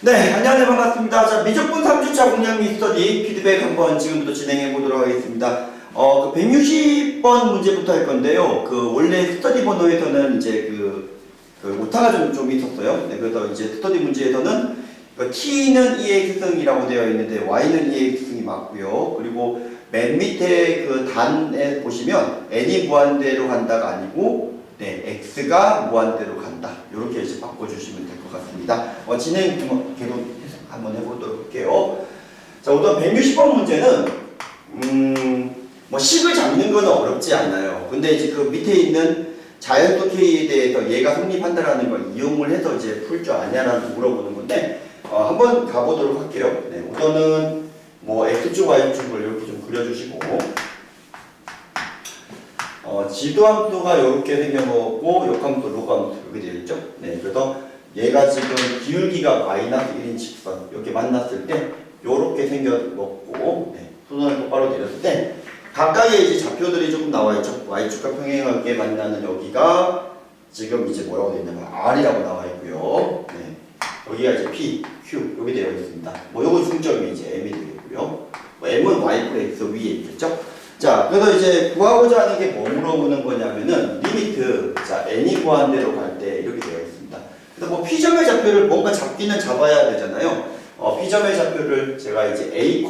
네, 안녕하세요. 반갑습니다. 자, 미적분 3주차 공략 미스터디 피드백 한번 지금부터 진행해 보도록 하겠습니다. 어, 그 160번 문제부터 할 건데요. 그 원래 스터디 번호에서는 이제 그, 그 오타가 좀, 좀 있었어요. 네, 그래서 이제 스터디 문제에서는 그 t는 2x승이라고 되어 있는데 y는 2x승이 맞고요. 그리고 맨 밑에 그 단에 보시면 n이 무한대로 간다가 아니고 네, x가 무한대로 간다. 이렇게 이제 바꿔주시면 될 것 같습니다. 어, 진행 좀 계속 한번 해보도록 할게요. 자, 우선 160번 문제는 음, 뭐 식을 잡는 건 어렵지 않아요. 근데 이제 그 밑에 있는 자연수 K에 대해서 얘가 성립한다라는 걸 이용을 해서 이제 풀 줄 아냐라는 물어보는 건데 어, 한번 가보도록 할게요. 네, 우선은 뭐 x축, y축을 이렇게 좀 그려주시고 어, 지도함수가 이렇게 생겨먹고 역함수, 로감수 이렇게 되어 있죠. 네, 그래서 얘가 지금 기울기가 마이너스 1인 직선 이렇게 만났을 때 이렇게 생겨먹고 네, 수선을 똑바로 내렸을 때 각각의 이제 좌표들이 조금 나와 있죠. y축과 평행하게 만나는 여기가 지금 이제 뭐라고 되어 있냐면 r이라고 나와 있고요. 네, 여기가 이제 p, q 여기 되어 있습니다. 뭐 요거 중점이 이제 m이 되겠고요. 뭐 m은 y 플렉스 위에 있겠죠. 자, 그래서 이제 구하고자 하는 게 뭐 물어보는 거냐면은 리미트, 자 n이 무한대로 갈 때 이렇게 되어 있습니다. 그래서 뭐 p점의 좌표를 뭔가 잡기는 잡아야 되잖아요. 어, p점의 좌표를 제가 이제 a,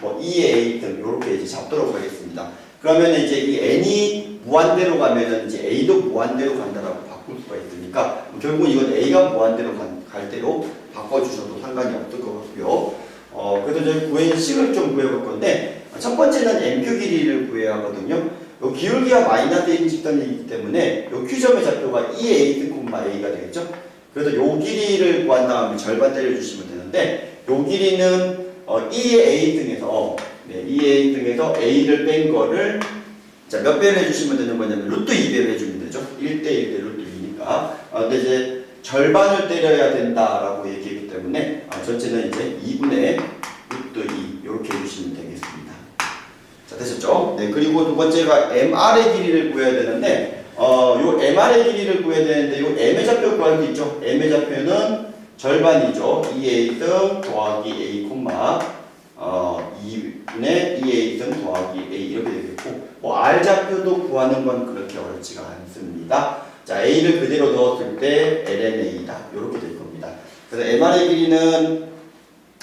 뭐 2의 a 등 이렇게 이제 잡도록 하겠습니다. 그러면 이제 이 n이 무한대로 가면은 이제 a도 무한대로 간다라고 바꿀 수가 있으니까 결국 이건 a가 무한대로 간- 갈 대로 바꿔주셔도 상관이 없을 것 같고요. 어, 그래서 저희 구해인 식을 좀 구해볼 건데 첫 번째는 n표 길이를 구해야 하거든요. 요 기울기가 마이너스 1인 직선이기 때문에 요 Q점의 좌표가 2a 등 콤마 a가 되겠죠. 그래서 요 길이를 구한 다음에 절반 때려주시면 되는데 요 길이는 어, 2의 a 등에서 네, 2a 등에서 a를 뺀 거를 자, 몇 배를 해주시면 되는 거냐면 루트 2배를 해주면 되죠. 1대 1대 루트 2니까. 아, 근데 이제 절반을 때려야 된다라고 얘기했기 때문에 아, 전체는 이제 2분의 루트 2 이렇게 해주시면. 자, 되셨죠? 네, 그리고 두 번째가 MR의 길이를 구해야 되는데 어, 요 MR의 길이를 구해야 되는데 요 M의 좌표 구할 수 있죠? M의 좌표는 절반이죠. 2A 등 더하기 A 어, 2분의 2A 등 더하기 A 이렇게 되겠고 뭐 R 좌표도 구하는 건 그렇게 어렵지가 않습니다. 자, A를 그대로 넣었을 때 LNA다. 이렇게 될 겁니다. 그래서 MR의 길이는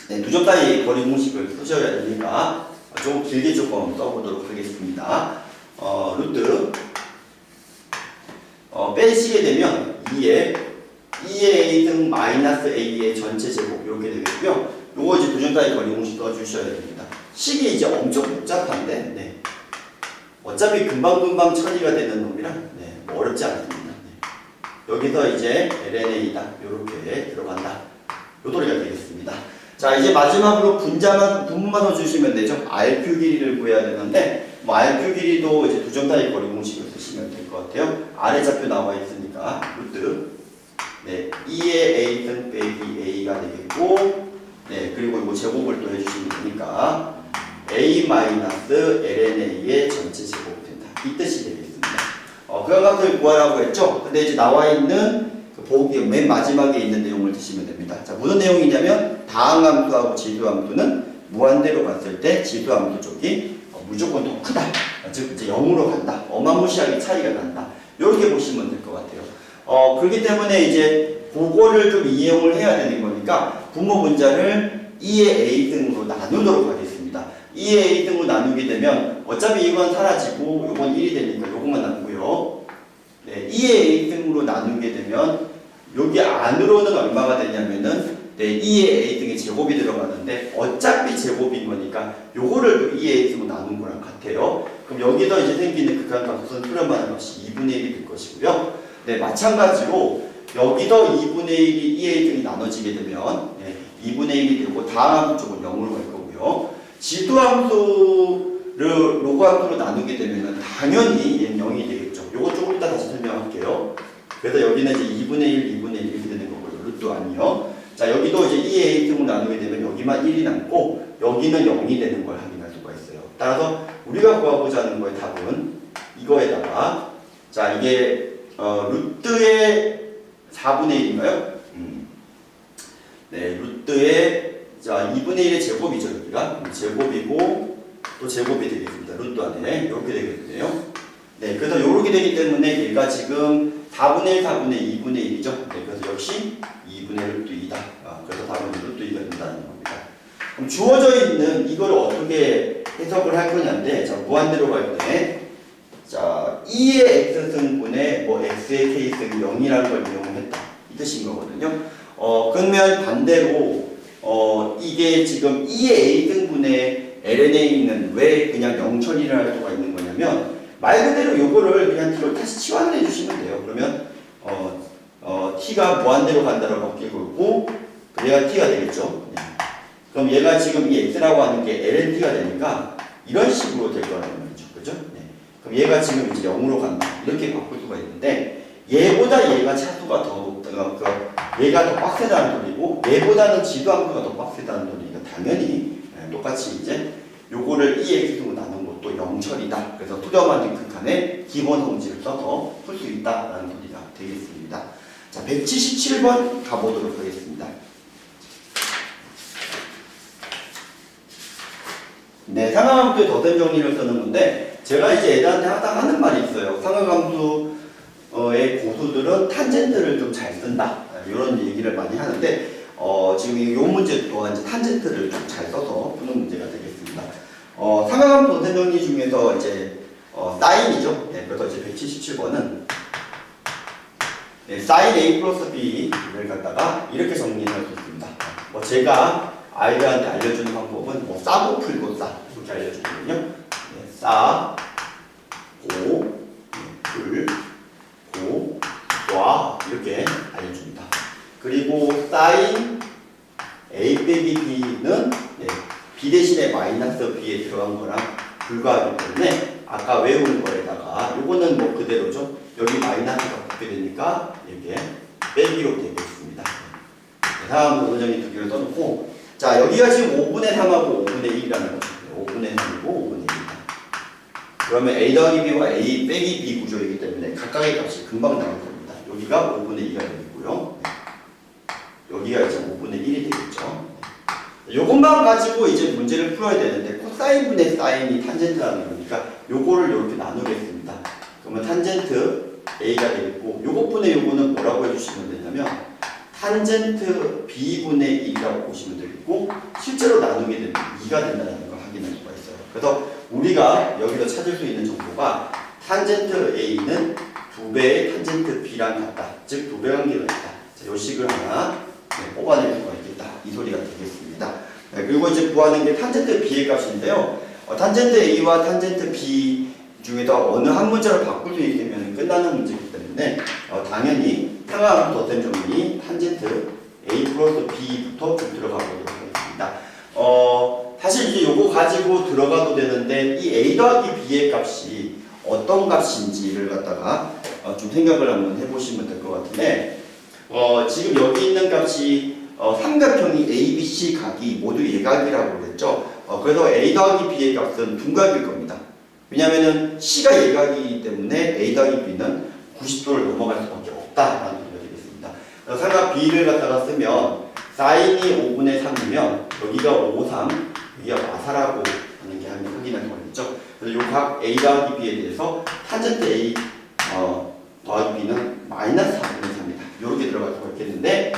네, 두 점따위 거리 공식을 쓰셔야 되니까 좀 길게 조금 써보도록 하겠습니다. 어, 루트 어, 빼시게 되면 2의 2의 A 등 마이너스 A의 전체 제곱 이렇게 되겠고요. 요거 이제 두점따위 거리 공식 넣어주셔야 됩니다. 식이 이제 엄청 복잡한데 네. 어차피 금방금방 처리가 되는 놈이라 네, 뭐 어렵지 않습니다. 네. 여기서 이제 LNA다 이렇게 들어간다. 요 소리가 되겠습니다. 자 이제 마지막으로 분자만 분모만 넣어주시면 되죠. RQ 길이를 구해야 되는데 뭐 RQ 길이도 이제 두점 따위 거리 공식을 쓰시면 될 것 같아요. 아래 좌표 나와 있으니까 루트 네 2의 A 등 빼기 A가 되겠고 네 그리고 이거 제곱을 또 해주시면 되니까 A 마이너스 LNA의 전체 제곱 된다. 이 뜻이 되겠습니다. 어, 그런 값을 구하라고 했죠. 근데 이제 나와 있는 그 보기 맨 마지막에 있는 내용을 드시면 됩니다. 자, 무슨 내용이냐면 다항함수하고 지수함수는 무한대로 갔을 때 지수함수 쪽이 어, 무조건 더 크다. 어, 즉 이제 0으로 간다. 어마무시하게 차이가 난다. 이렇게 보시면 될 것 같아요. 어, 그렇기 때문에 이제 그거를 좀 이용을 해야 되는 거니까 분모 분자를 2의 a 등으로 나누도록 하겠습니다. 2의 a 등으로 나누게 되면 어차피 이건 사라지고 이건 1이 되니까 이것만 남고요. 네, 2의 a 등으로 나누게 되면 여기 안으로는 얼마가 되냐면은 네, 2의 a 등의 제곱이 들어가는데 어차피 제곱인 거니까 요거를 또 2의 a 등으로 나눈 거랑 같아요. 그럼 여기서 이제 생기는 극한값은 수렴하는 것이 2분의 1이 될 것이고요. 네, 마찬가지로 여기도 2분의 1이 2의 등이 나눠지게 되면 네, 2분의 1이 되고 다음 쪽은 0으로 갈 거고요. 지도함수를 로그 함수로 나누게 되면 당연히 얘는 0이 되겠죠. 요거 조금 이따 다시 설명할게요. 그래서 여기는 이제 2분의 1, 2분의 1 이렇게 되는 거고요. 루트 아니요. 자 여기도 이제 2의 a 등을 나누게 되면 여기만 1이 남고 여기는 0이 되는 걸 확인할 수가 있어요. 따라서 우리가 구하고자 하는 거의 답은 이거에다가 자 이게 어, 루트의 4분의 1인가요? 음. 네, 루트의 자 2분의 1의 제곱이죠 여기가 제곱이고 또 제곱이 되겠습니다. 루트 안에 이렇게 되겠네요. 네, 그래서 이렇게 되기 때문에 얘가 지금 4분의 1, 4분의 2분의 1이죠. 네, 그래서 역시 2분의 루트 2다. 아, 그래서 답은 루트 2가 된다는 겁니다. 그럼 주어져 있는 이걸 어떻게 해석을 할 거냐인데, 자, 무한대로 갈 때, 자, 2의 x승분의 뭐 x의 k승이 0이라는 걸 이용했다. 이 뜻인 거거든요. 어, 그러면 반대로, 어, 이게 지금 2의 a등분의 lnA는 왜 그냥 0 처리를 할 수가 있는 거냐면, 말 그대로 요거를 그냥 t로 다시 치환을 해주시면 돼요. 그러면, 어, 어, t가 무한대로 간다고 바뀌고 있고, 얘가 t가 되겠죠. 네. 그럼 얘가 지금 이 x라고 하는 게 lnt가 되니까 이런 식으로 될 거라는 말이죠. 그죠? 네. 그럼 얘가 지금 이제 0으로 간다. 이렇게 바꿀 수가 있는데 얘보다 얘가 차수가 더 높다. 그 얘가 더 빡세다는 소리고 얘보다는 지도 함수가 더 빡세다는 소리니까 당연히 네, 똑같이 이제 요거를 이 x 것도 0처리다. 그래서 투렴한 극한의 기본 성질을 써서 풀 수 있다라는 소리가 되겠습니다. 자, 177번 가보도록 하겠습니다. 네, 상하감수의 덧셈 정리를 쓰는 건데 제가 이제 애들한테 항상 하는 말이 있어요. 상하감수의 고수들은 탄젠트를 좀 잘 쓴다. 이런 얘기를 많이 하는데 어, 지금 이 문제 또한 탄젠트를 좀 잘 써서 푸는 문제가 되겠습니다. 어, 상하감수 덧셈 정리 중에서 이제 어, 사인이죠. 네, 그래서 이제 177번은 네, 사인 A 플러스 B를 갖다가 이렇게 정리를 할수 있습니다. 뭐 제가 아이들한테 알려주는 방법은 뭐 싸고 풀고 싸 이렇게 알려주거든요. 네, 싸, 고, 네, 풀, 고, 와 이렇게 알려줍니다. 그리고 사인 A 빼기 네, B 마이너스 B에 들어간 거랑 불과하기 때문에 아까 외운 거에다가 요거는 뭐 그대로죠. 여기 마이너스가 붙게 되니까 이렇게 빼기로 되겠습니다. 네, 다음 원정이 두 개를 써놓고 자 여기가 지금 5분의 3하고 5분의 1이라는 거죠. 5분의 3이고 5분의 1이다. 그러면 A 더하기 B와 A 빼기 B 구조이기 때문에 각각의 값이 금방 나올 겁니다. 여기가 5분의 2가 되겠고요. 네. 여기가 이제 5분의 1이 되겠죠. 요것만 가지고 이제 문제를 풀어야 되는데 코사인분의 사인이 탄젠트라는 거니까 요거를 이렇게 나누겠습니다. 그러면 탄젠트 A가 되겠고 요것분의 요거는 뭐라고 해주시면 되냐면 탄젠트 B분의 1이라고 보시면 되겠고 실제로 나누게 되면 2가 된다는 걸 확인할 수가 있어요. 그래서 우리가 여기서 찾을 수 있는 정보가 탄젠트 A는 두 배의 탄젠트 B랑 같다. 즉 두 배 관계가 있다. 자, 요 식을 하나 네, 뽑아낼 수가 있겠다. 이 소리가 되겠습니다. 네, 그리고 이제 구하는 게 탄젠트 B의 값인데요. 어, 탄젠트 A와 탄젠트 B 중에서 어느 한 문자를 바꿀 수 있으면 끝나는 문제이기 때문에 어, 당연히 상하함 덧셈 정리 탄젠트 A 플러스 B부터 좀 들어가 보도록 하겠습니다. 어, 사실 이제 요거 가지고 들어가도 되는데 이 A 더하기 B의 값이 어떤 값인지를 갖다가 어, 좀 생각을 한번 해보시면 될 것 같은데 어, 지금 여기 있는 값이 어, 삼각형이 A, B, C 각이 모두 예각이라고 그랬죠. 어, 그래서 A 더하기 B의 값은 둔각일 겁니다. 왜냐면은 C가 예각이기 때문에 A 더하기 B는 90도를 넘어갈 수밖에 없다라는 소리가 되겠습니다. 그래서 삼각 B를 갖다가 쓰면 사인이 5분의 3이면 여기가 5, 3, 여기가 마사라고 하는 게 하면 확인할 있죠. 그래서 요각 A 더하기 B에 대해서 탄젠트 A 어, 더하기 B는 마이너스 4분의 3이다. 이렇게 들어갈 수가 있겠는데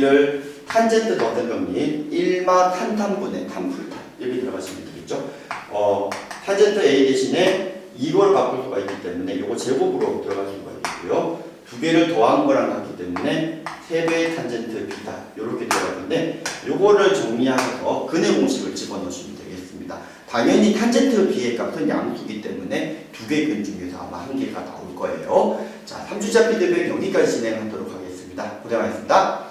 여기를 탄젠트 덧셈 정리 1마 탄탄분의 탄풀탄 이렇게 들어가시면 되겠죠. 어, 탄젠트 A 대신에 이걸 바꿀 수가 있기 때문에 이거 제곱으로 들어갈 수가 있고요. 두 개를 더한 거랑 같기 때문에 세 배의 탄젠트 B다 이렇게 들어가는데 요거를 정리하셔서 근의 공식을 집어넣으시면 되겠습니다. 당연히 탄젠트 B의 값은 양수기 때문에 두 개 근 중에서 아마 한 개가 나올 거예요. 자, 3주차 피드백 여기까지 진행하도록 하겠습니다. 고생하셨습니다.